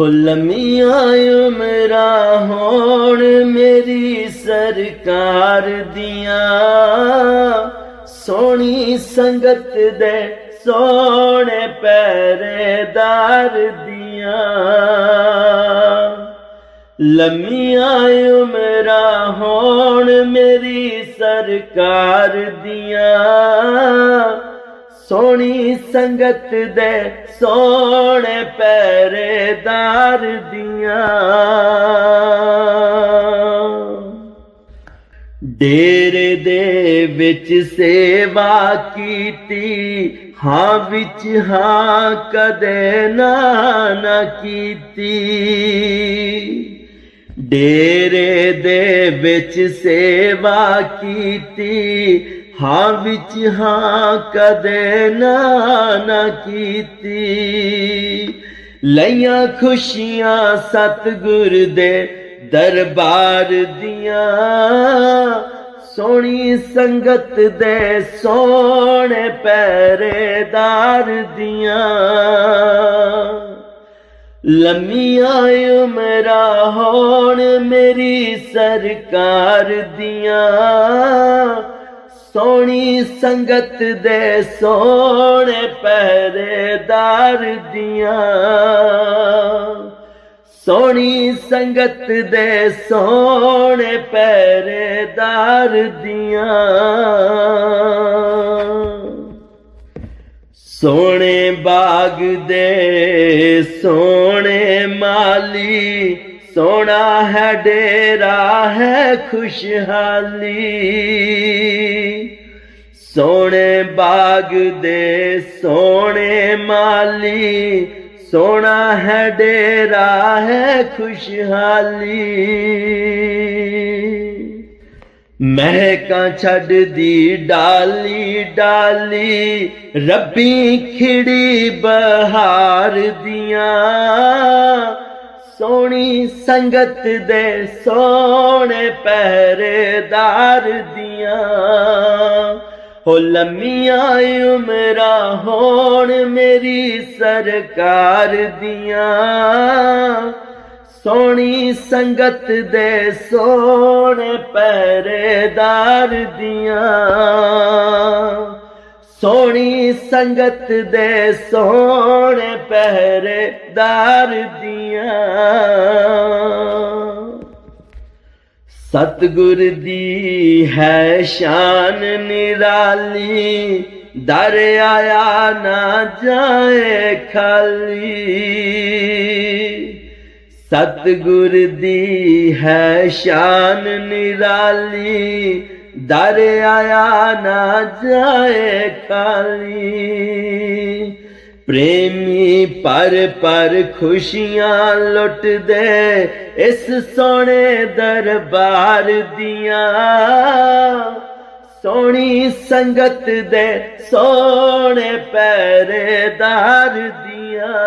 ਹੋ ਲੰਮੀਆਂ ਉਮਰਾਂ ਹੋਣ ਮੇਰੀ ਸਰਕਾਰ ਦੀਆਂ। ਸੋਹਣੀ ਸੰਗਤ ਦੇ ਸੋਹਣੇ ਪੈਰੇਦਾਰ ਦੀਆਂ। ਲੰਮੀਆਂ ਉਮਰਾਂ ਹੋਣ ਮੇਰੀ ਸਰਕਾਰ ਦੀਆਂ। ਸੋਹਣੀ ਸੰਗਤ ਦੇ ਸੋਹਣੇ ਪੈਰੇਦਾਰ ਦੀਆਂ। ਡੇਰੇ ਦੇ ਵਿੱਚ ਸੇਵਾ ਕੀਤੀ, ਹਾਂ ਵਿੱਚ, ਹਾਂ ਕਦੇ ਨਾ ਨਾ ਕੀਤੀ। ਡੇਰੇ ਦੇ ਵਿੱਚ ਸੇਵਾ ਕੀਤੀ ਹਾਂ ਵਿੱਚ ਹਾਂ ਕਦੇ ਨਾ ਨਾ ਕੀਤੀ। ਲਈਆਂ ਖੁਸ਼ੀਆਂ ਸਤਿਗੁਰ ਦੇ ਦਰਬਾਰ ਦੀਆਂ। ਸੋਹਣੀ ਸੰਗਤ ਦੇ ਸੋਹਣੇ ਪੈਰੇਦਾਰ ਦੀਆਂ। ਲੰਮੀਆਂ ਉਮਰਾਂ ਹੋਣ ਮੇਰੀ ਸਰਕਾਰ ਦੀਆਂ। ਸੋਹਣੀ ਸੰਗਤ ਦੇ ਸੋਹਣੇ ਪਹਿਰੇਦਾਰ ਦੀਆਂ ਸੋਹਣੀ ਸੰਗਤ ਦੇ ਸੋਹਣੇ ਪਹਿਰੇਦਾਰ ਦੀਆਂ ਸੋਹਣੇ ਬਾਗ ਦੇ ਸੋਹਣੇ ਮਾਲੀ ਸੋਹਣਾ ਹੈ ਡੇਰਾ ਹੈ ਖੁਸ਼ਹਾਲੀ। ਸੋਹਣੇ ਬਾਗ ਦੇ ਸੋਹਣੇ ਮਾਲੀ, ਸੋਹਣਾ ਹੈ ਡੇਰਾ ਹੈ ਖੁਸ਼ਹਾਲੀ। ਮਹਿਕਾਂ ਛੱਡਦੀ ਡਾਲੀ ਡਾਲੀ, ਰੱਬੀ ਖਿੜੀ ਬਹਾਰ ਦੀਆਂ। ਸੋਹਣੀ ਸੰਗਤ ਦੇ ਸੋਹਣੇ ਪਹਿਰੇਦਾਰ ਦੀਆਂ। ਹੋ ਲੰਮੀਆਂ ਉਮਰਾਂ ਹੋਣ ਮੇਰੀ ਸਰਕਾਰ ਦੀਆਂ। ਸੋਹਣੀ ਸੰਗਤ ਦੇ ਸੋਹਣੇ ਪਹਿਰੇਦਾਰ ਦੀਆਂ। ਸੋਹਣੀ ਸੰਗਤ ਦੇ ਸੋਹਣੇ ਪਹਿਰੇਦਾਰ ਦੀਆਂ। ਸਤਗੁਰ ਦੀ ਹੈ ਸ਼ਾਨ ਨਿਰਾਲੀ ਦਰ ਆਇਆ ਨਾ ਜਾਏ ਖਾਲੀ। ਸਤਗੁਰ ਦੀ ਹੈ ਸ਼ਾਨ ਨਿਰਾਲੀ ਦਰ ਆਇਆ ਨਾ ਜਾਏ ਖਾਲੀ। ਪ੍ਰੇਮੀ ਪਰ ਪਰ ਖੁਸ਼ੀਆਂ ਲੁੱਟਦੇ ਇਸ ਸੋਹਣੇ ਦਰਬਾਰ ਦੀਆਂ। ਸੋਹਣੀ ਸੰਗਤ ਦੇ ਸੋਹਣੇ ਪਹਿਰੇਦਾਰ ਦੀਆਂ।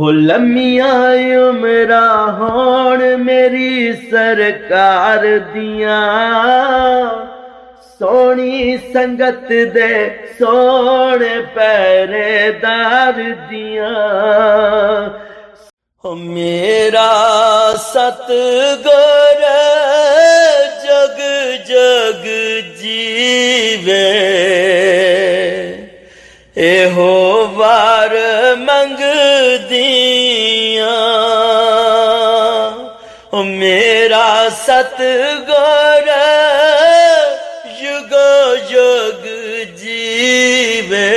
ਹੋ ਲੰਮੀਆਂ ਉਮਰਾਂ ਹੋਣ ਮੇਰੀ ਸਰਕਾਰ ਦੀਆਂ। ਸੋਹਣੀ ਸੰਗਤ ਦੇ ਸੋਹਣੇ ਪੈਰੇਦਾਰ ਦੀਆਂ। ਹੋ ਮੇਰਾ ਸਤਗੁਰ, ਜਗ ਜਗ ਜੀਵੇ। ਇਹੋ ਵਾਰ ਮੰਗ ਮੰਗਦੀਆਂ ਓ ਮੇਰਾ ਸਤਗੁਰ ਯੁਗ ਯੁਗ ਜੀਵੇ।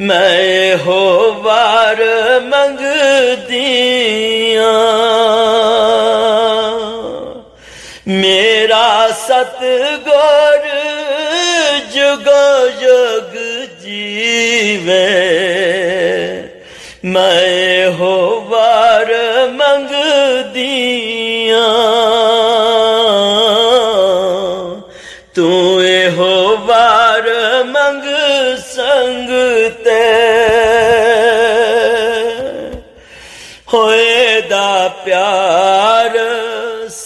ਮੈਂ ਇਹੋ ਵਾਰ ਮੰਗਦੀਆਂ। ਮੇਰਾ ਸਤਗੁਰ ਜੁਗ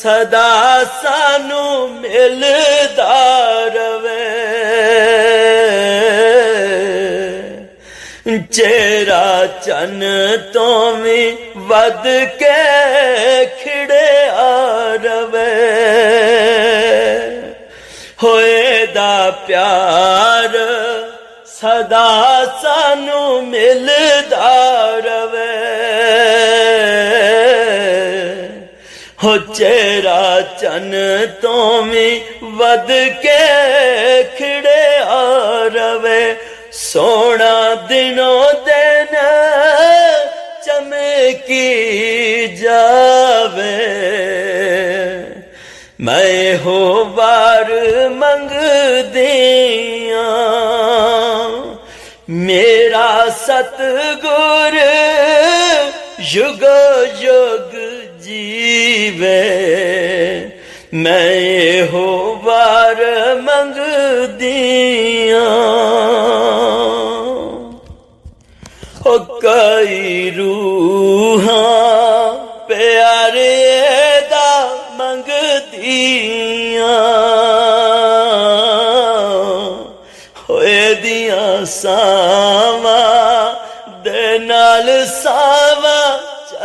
ਸਦਾ ਸਾਨੂੰ ਮਿਲਦਾ ਰਵੇ। ਚਿਹਰਾ ਚੰਨ ਤੋਂ ਵੀ ਵੱਧ ਕੇ ਖਿੜਿਆ ਰਵੇ। ਹੋਏ ਦਾ ਪਿਆਰ ਸਦਾ ਸਾਨੂੰ ਮਿਲਦਾ ਰਵੇ। ਹੋ ਚਿਹਰਾ ਚੰਨ ਤੋਂ ਵੀ ਵੱਧ ਕੇ ਖਿੜਿਆ ਰਵੇ। ਸੋਹਣਾ ਦਿਨੋ ਦਿਨ ਚਮਕੀ ਜਾਵੇ। ਮੈਂ ਹੋ ਵਾਰ ਮੰਗਦੀਆਂ, ਮੇਰਾ ਸਤਗੁਰ ਯੁਗ ਯੁਗ ਜੀਵੇ ਮੈਂ ਹੋ ਵਾਰ ਮੰਗਦੀਆਂ ਹੋ ਕਈ ਰੂਹਾਂ ਪਿਆਰੇ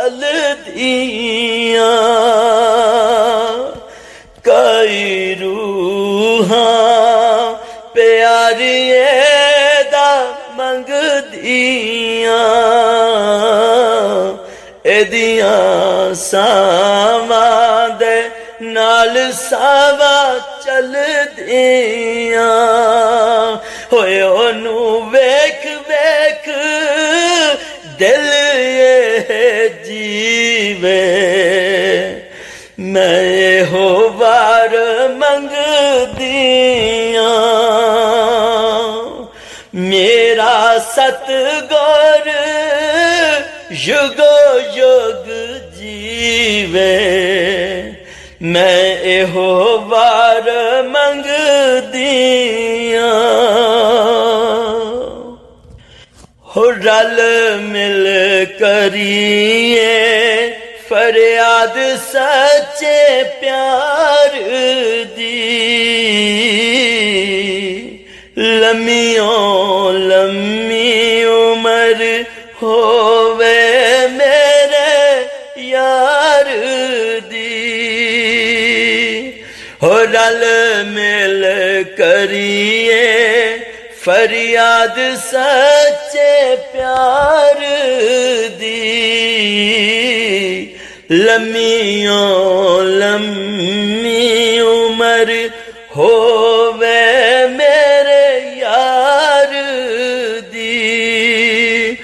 ਸਾਵਾਂ ਚਲਦੀਆਂ ਕਈ ਰੂਹਾਂ ਪਿਆਰੀਏ ਦਾ ਮੰਗਦੀਆਂ, ਇਹਦੀਆਂ ਸਾਵਾਂ ਦੇ ਨਾਲ ਸਾਵਾ ਚੱਲਦੀਆਂ। ਹੋਏ ਉਹਨੂੰ ਸਤਗੁਰ, ਯੁਗ ਯੁਗ ਜੀਵੇ। ਮੈਂ ਇਹੋ ਵਾਰ ਮੰਗਦੀਆਂ। ਹੋ ਰਲ ਮਿਲ ਕਰੀਏ, ਫਰਿਆਦ ਸੱਚੇ ਪਿਆਰ ਫਰਿਆਦ ਸੱਚੇ ਪਿਆਰ ਦੀ। ਲੰਮੀਓ ਲੰਮੀ ਉਮਰ ਹੋਵੇ ਮੇਰੇ ਯਾਰ ਦੀ।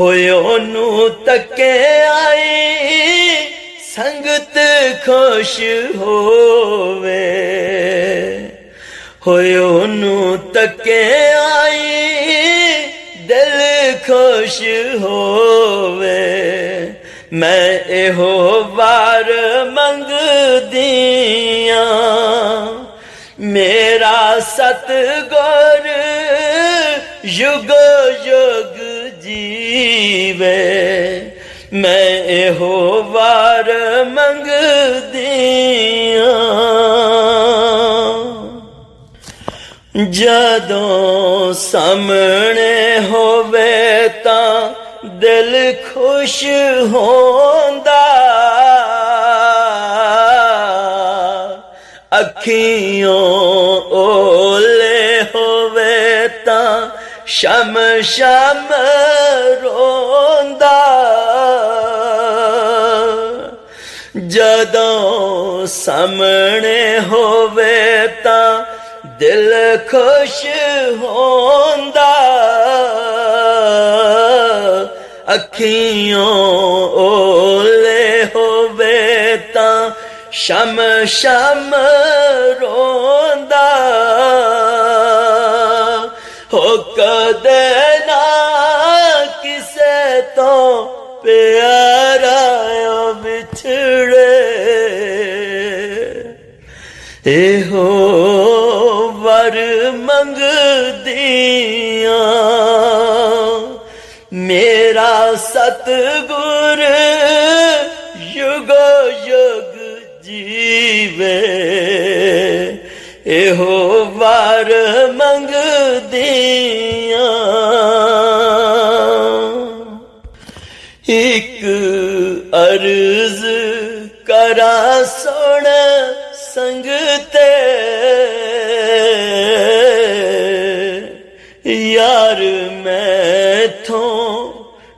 ਹੋਏ ਉਹਨੂੰ ਤੱਕੇ ਆਈ ਸੰਗਤ ਖੁਸ਼ ਹੋਵੇ। ਹੋਏ ਉਹਨੂੰ ਤੱਕੇ ਆਈ, ਦਿਲ ਖੁਸ਼ ਹੋਵੇ। ਮੈਂ ਇਹੋ ਵਾਰ ਮੰਗਦੀ ਮੰਗਦੀਆਂ, ਮੇਰਾ ਸਤਗੁਰ ਯੁਗ ਯੁਗ ਜੀਵੇ। ਮੈਂ ਇਹੋ ਵਾਰ ਮੰਗਦੀ ਮੰਗਦੀਆਂ। ਜਦੋਂ ਸਾਹਮਣੇ ਹੋਵੇ ਤਾਂ ਦਿਲ ਖੁਸ਼ ਹੁੰਦਾ। ਅੱਖੀਆਂ ਓਲੇ ਹੋਵੇ ਤਾਂ ਸ਼ਮ ਸ਼ਮ ਰੋਂਦਾ। ਜਦੋਂ ਸਾਹਮਣੇ ਹੋਵੇ ਤਾਂ ਦਿਲ ਖੁਸ਼ ਹੁੰਦਾ। ਅੱਖੀਆਂ ਓਲੇ ਹੋਵੇ ਤਾਂ ਸ਼ਮ ਸ਼ਮ ਰੋਂਦਾ। ਹੋ ਕਦੇ ਨਾ ਕਿਸੇ ਤੋਂ ਪਿਆਰਾ ਵਿਛੜੇ। ਇਹੋ ਵਰ ਮੰਗਦੀਆਂ ਮੇਰਾ ਸਤਗੁਰ ਯੁਗ ਯੁਗ ਜੀਵੇ, ਇਹੋ ਵਾਰ ਮੰਗਦੀਆਂ। ਇੱਕ ਅਰਜ਼ ਕਰਾ ਸੁਣ ਸੰਗ ਤੇ।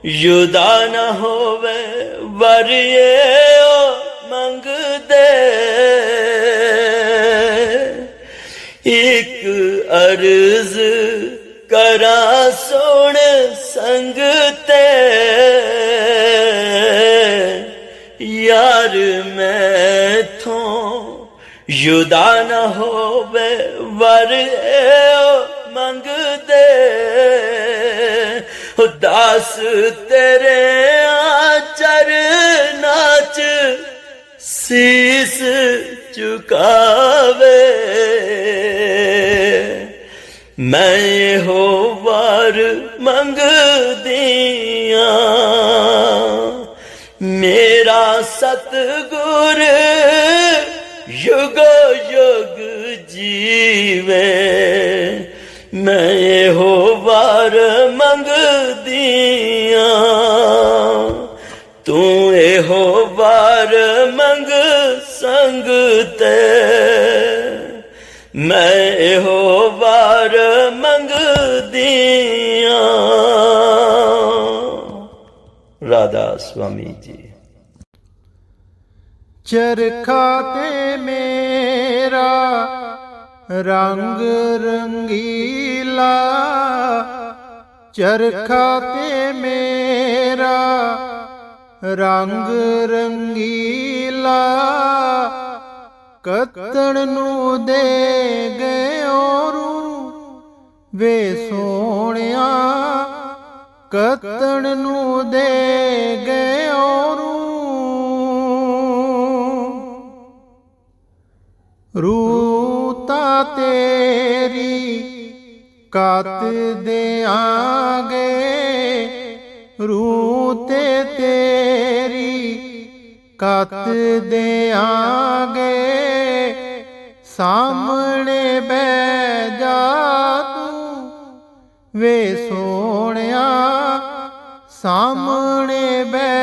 ਮੈਥੋਂ ਨਾ ਹੋਵੇ ਵਰਿਏ ਉਹ ਮੰਗਦੇ। ਇੱਕ ਅਰਜ਼ ਕਰਾਂ ਸੁਣ ਸੰਗ ਤੇ ਯਾਰ ਮੈਥੋਂ ਯੁਦਾ ਨਾ ਹੋਵੇ ਵਰ ਮੰਗਦੇ। ਉਦਾਸ ਤੇਰੇ ਆਚਰ ਨਾਚ ਸੀਸ ਝੁਕਾਵੇ ਮੈਂ ਹੋ ਵਾਰ ਮੰਗਦੀਆਂ ਮੇਰਾ ਸਤਗੁਰ ਯੁਗ ਯੁਗ ਜੀਵੇ ਮੈਂ ਇਹੋ ਵਾਰ ਮੰਗਦੀਆਂ। ਤੂੰ ਇਹੋ ਵਾਰ ਮੰਗ ਸੰਗ ਤੇ। ਮੈਂ ਇਹੋ ਵਾਰ ਮੰਗਦੀਆਂ। ਰਾਧਾ ਸੁਆਮੀ ਜੀ। ਚਰਖਾ ਤੇ ਮੇਰਾ ਰੰਗ ਰੰਗੀਲਾ, ਚਰਖਾ ਤੇ ਮੇਰਾ। ਰੰਗ ਰੰਗੀਲਾ, ਕਤਣ ਨੂੰ ਦੇ ਗਇਓ ਰੂ ਵੇ ਸੋਹਣਿਆ, ਕਤਣ ਨੂੰ ਦੇ ਗਇਓ ਰੂ ਰੂਤਾ ਤੇਰੀ ਕਤ ਦਿਆਂਗੇ ਰੂਤੇ ਤੇਰੀ ਕਤ ਦਿਆਂਗੇ। ਸਾਹਮਣੇ ਬਹਿ ਜਾ ਤੂੰ ਵੇ ਸੋਹਣਿਆ, ਸਾਹਮਣੇ ਬਹਿ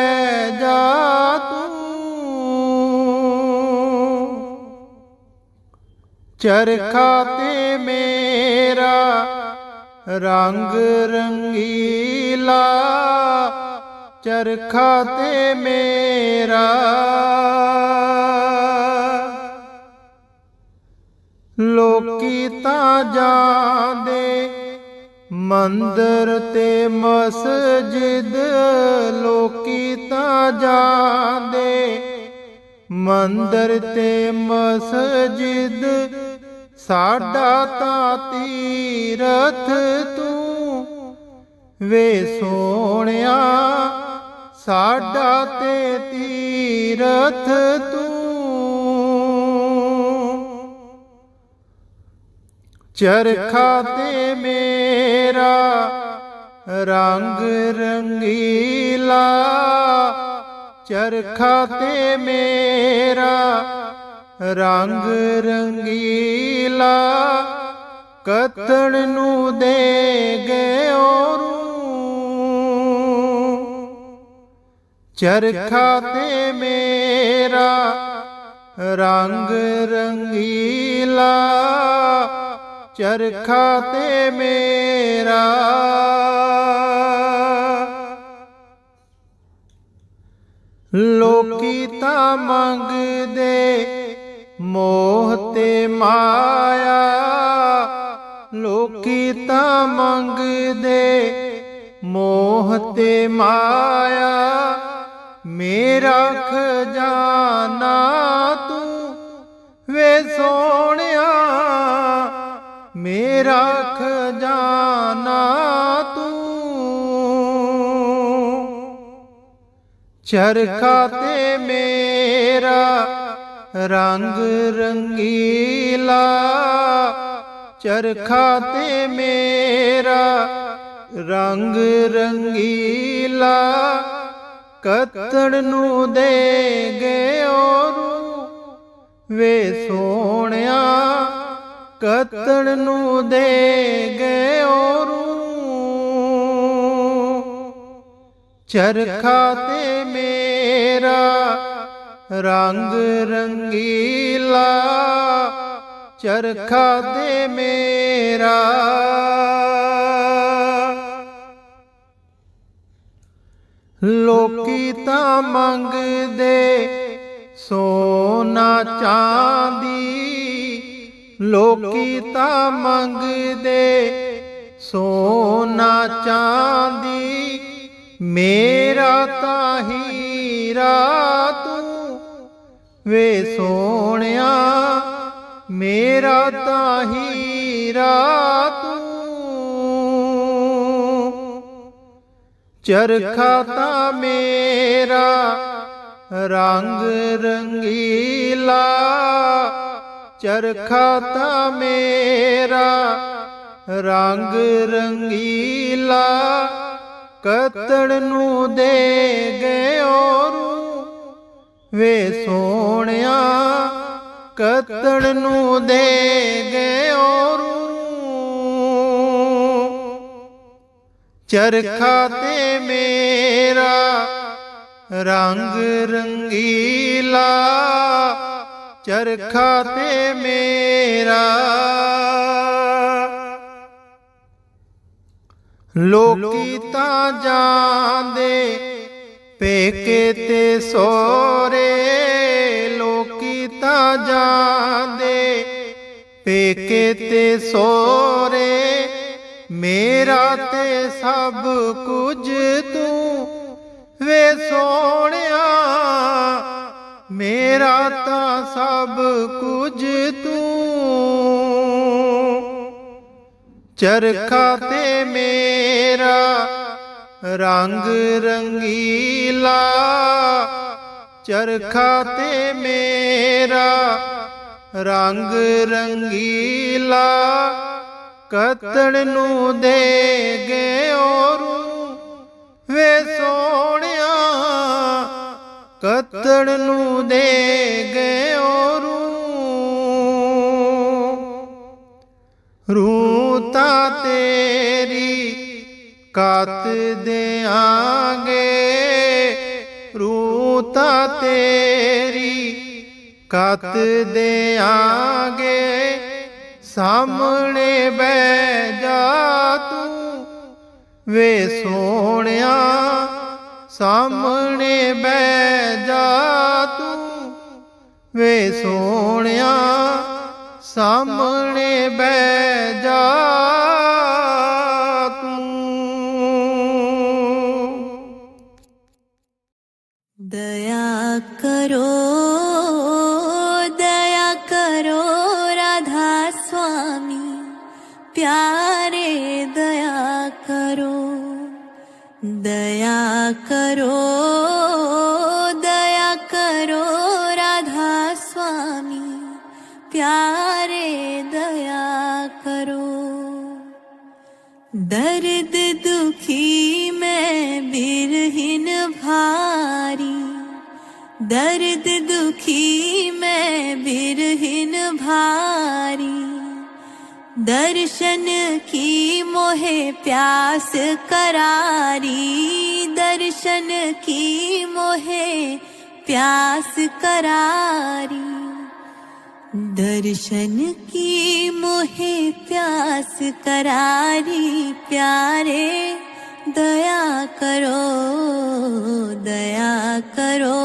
ਚਰਖਾ ਤੇ ਮੇਰਾ ਰੰਗ ਰੰਗੀਲਾ ਚਰਖਾ ਤੇ ਮੇਰਾ। ਲੋਕੀ ਤਾਂ ਜਾਂਦੇ ਮੰਦਰ ਤੇ ਮਸਜਿਦ, ਲੋਕੀ ਤਾਂ ਜਾਂਦੇ ਮੰਦਰ ਤੇ ਮਸਜਿਦ। ਸਾਡਾ ਤਾਂ ਤੀਰਥ ਤੂੰ ਵੇ ਸੋਹਣਿਆ, ਸਾਡਾ ਤੇ ਤੀਰਥ ਤੂੰ। ਚਰਖਾ ਤੇ ਮੇਰਾ ਰੰਗ ਰੰਗੀਲਾ, ਚਰਖਾ ਤੇ ਮੇਰਾ ਰੰਗ ਰੰਗੀਲਾ ਕਤਣ ਨੂੰ ਦੇ ਗਇਓ ਰੂ ਚਰਖਾ ਤੇ ਮੇਰਾ ਰੰਗ ਰੰਗੀਲਾ ਚਰਖਾ ਤੇ ਮੇਰਾ ਲੋਕੀ ਤਾਂ ਮੰਗਦੇ ਮੋਹ ਤੇ ਮਾਇਆ, ਲੋਕੀ ਤਾਂ ਮੰਗਦੇ ਮੋਹ ਤੇ ਮਾਇਆ। ਮੇਰਾ ਖਜ਼ਾਨਾ ਤੂੰ ਵੇ ਸੋਹਣਿਆ, ਮੇਰਾ ਖਜ਼ਾਨਾ ਤੂੰ। ਚਰਖਾ ਤੇ ਮੇਰਾ ਰੰਗ ਰੰਗੀਲਾ, ਚਰਖਾ ਤੇ ਮੇਰਾ ਰੰਗ ਰੰਗੀਲਾ, ਕਤਣ ਨੂੰ ਦੇ ਗਇਓ ਰੂ ਵੇ ਸੋਹਣਿਆ, ਕਤਣ ਨੂੰ ਦੇ ਗਇਓ ਰੂ ਚਰਖਾ ਤੇ ਮੇਰਾ ਰੰਗ ਰੰਗੀਲਾ ਚਰਖਾ ਦੇ ਮੇਰਾ। ਲੋਕੀ ਤਾਂ ਮੰਗਦੇ ਸੋਨਾ ਚਾਂਦੀ। ਲੋਕੀ ਤਾਂ ਮੰਗਦੇ ਸੋਨਾ ਚਾਂਦੀ। ਮੇਰਾ ਤਾਂ ਹੀਰਾ ਤੂੰ ਵੇ ਸੋਹਣਿਆ, ਮੇਰਾ ਤਾਂ ਹੀਰਾ ਤੂੰ ਚਰਖਾ ਤਾਂ ਮੇਰਾ ਰੰਗ ਰੰਗੀਲਾ, ਚਰਖਾ ਤਾਂ ਮੇਰਾ ਰੰਗ ਰੰਗੀਲਾ ਕਤੜ ਨੂੰ ਦੇ ਗਏ ਰੂ ਵੇ ਸੋਹਣਿਆ, ਕਤਣ ਨੂੰ ਦੇ ਗਇਓ ਰੂ ਚਰਖਾ ਤੇ ਮੇਰਾ ਰੰਗ ਰੰਗੀਲਾ, ਚਰਖਾ ਤੇ ਮੇਰਾ ਲੋਕੀ ਤਾਂ ਜਾਂਦੇ ਪੇਕੇ ਤੇ ਸੋਰੇ ਲੋਕੀ ਤਾਂ ਜਾਂਦੇ। ਪੇਕੇ ਤੇ ਸੋਰੇ ਮੇਰਾ ਤੇ ਸਭ ਕੁਝ ਤੂੰ ਵੇ ਸੋਹਣਿਆ। ਮੇਰਾ ਤਾਂ ਸਭ ਕੁਝ ਤੂੰ। ਚਰਖਾ ਤੇ ਮੇਰਾ ਰੰਗ ਰੰਗੀਲਾ, ਚਰਖਾ ਤੇ ਮੇਰਾ ਰੰਗ ਰੰਗੀਲਾ ਕਤੜ ਨੂੰ ਦੇ ਗਇਓ ਰੂ ਵੇ ਸੋਹਣਿਆ ਕਤੜ ਨੂੰ ਦੇ ਗਇਓ ਰੂ ਰੂਤਾ ਤੇਰੀ ਕਾਤ ਦਿਆਂਗੇ, ਰੂਤਾ ਤੇਰੀ, ਕਾਤ ਦਿਆਂਗੇ, ਸਾਹਮਣੇ ਬਹਿ ਜਾ ਤੂੰ, ਵੇ ਸੋਹਣਿਆ, ਸਾਹਮਣੇ ਬਹਿ ਜਾ ਤੂੰ, ਵੇ ਸੋਹਣਿਆ, ਸਾਹਮਣੇ ਬਹਿ करो दया करो राधा स्वामी प्यारे दया करो। दर्द दुखी मैं बिरहिन भारी दर्द दुखी मैं बिरहिन भारी दर्शन की मोहे प्यास करारी दर्शन की मोहे प्यास करारी दर्शन की मोहे प्यास करारी प्यारे दया करो दया करो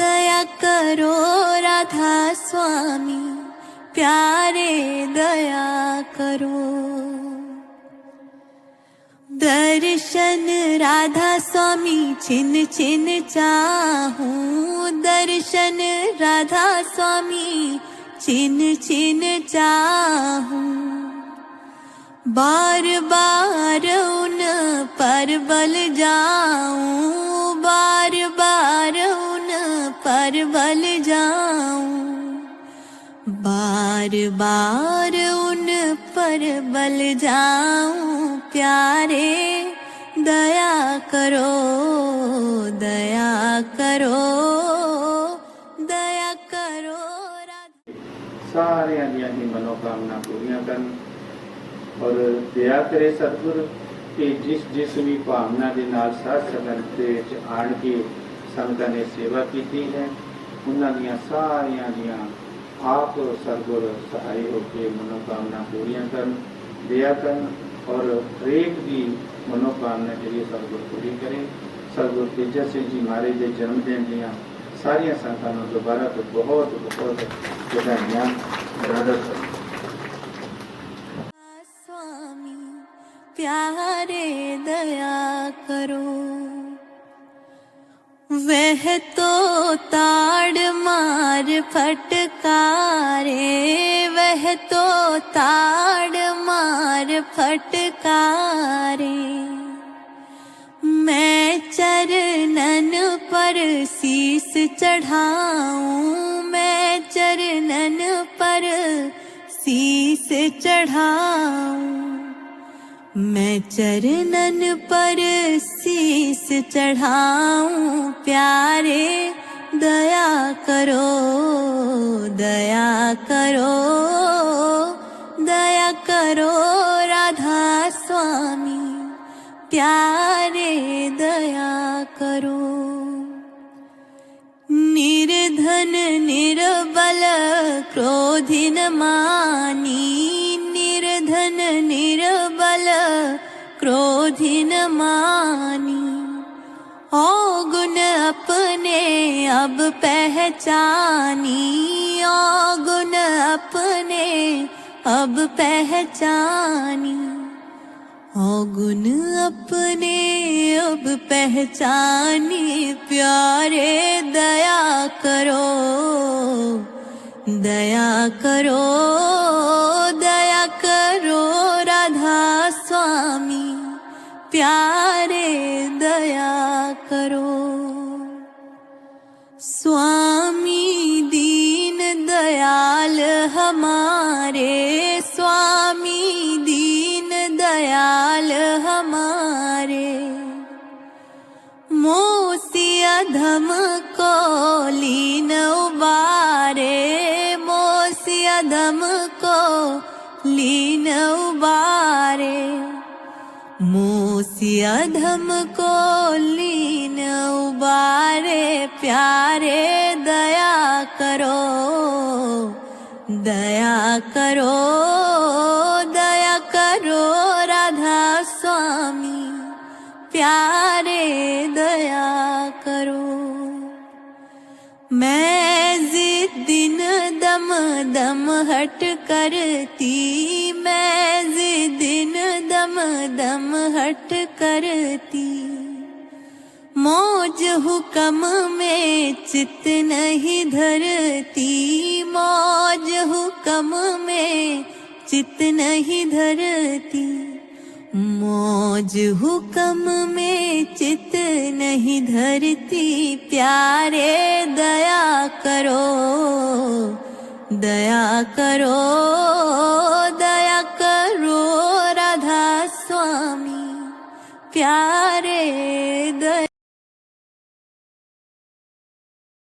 दया करो राधा स्वामी प्यारे दया करो दर्शन राधा स्वामी छिन छिन चाहूं। दर्शन राधा स्वामी छिन छिन चाहूं। बार बार उन पर बल जाऊं। बार बार उन पर बल जाऊं बार बार उन पर बल जाऊँ प्यारे, दया करो दया करो दया करो सारे दुनिया की मनोकामना पूरी कर और दया करे सतगुर, कि जिस जिस भी भावना के नाल साथ संगत के आन के संगत ने सेवा की थी है उन्होंने सारिया दिया ਆਪ ਸਰਗੁਰ ਸਹਾਈ ਹੋ ਕੇ ਮਨੋਕਾਮਨਾ ਪੂਰੀਆਂ ਕਰਨ ਦਿਆ ਕਰਨ ਔਰ ਹਰੇਕ ਦੀ ਮਨੋਕਾਮਨਾ ਜਿਹੜੀ ਹੈ ਸਰਗੁਰ ਪੂਰੀ ਕਰੇ ਸਰਗੁਰ ਤੇਜਾ ਸਿੰਘ ਜੀ ਮਹਾਰਾਜ ਦੇ ਜਨਮ ਦਿਨ ਦੀਆਂ ਸਾਰੀਆਂ ਸੰਗਤਾਂ ਨੂੰ ਦੁਬਾਰਾ ਤੋਂ ਬਹੁਤ ਬਹੁਤ ਵਧਾਈਆਂ ਬਰਾਦਰ स्वामी प्यारे दया करो वह तो ताड़ मार फटकारे वह तो ताड़ मार फटकारे। मैं चरणन पर शीस चढ़ाऊं मैं चरणन पर शीस चढ़ाऊं मैं चरणन पर शीस चढ़ाऊं प्यारे दया करो दया करो दया करो राधा स्वामी प्यारे दया करो। निर्धन निर्बल क्रोधिन मानी क्रोधिन मानी ओ गुण अपने अब पहचानी ओ गुण अपने अब पहचानी ओ गुण अपने अब पहचानी प्यारे दया करो दया करो दया करो राधा स्वामी प्यारे दया करो स्वामी दीन दयाल हमारे स्वामी दीन दयाल हमारे मोसिया धम को लीन उबारे मोसिया धम को लीन उबारे मोसिया धम को लीन उबारे प्यारे दया करो दया करो दया करो राधा स्वामी प्यारे दया करो। मैं दिन दम दम हट करती मैं दिन दम हट करती। मौज हुक्म में चित नहीं धरती। मौज हुक्म में चित नहीं धरती। मौज हुक्म में चित नहीं धरती। प्यारे, दया करो दया करो, दया प्यारे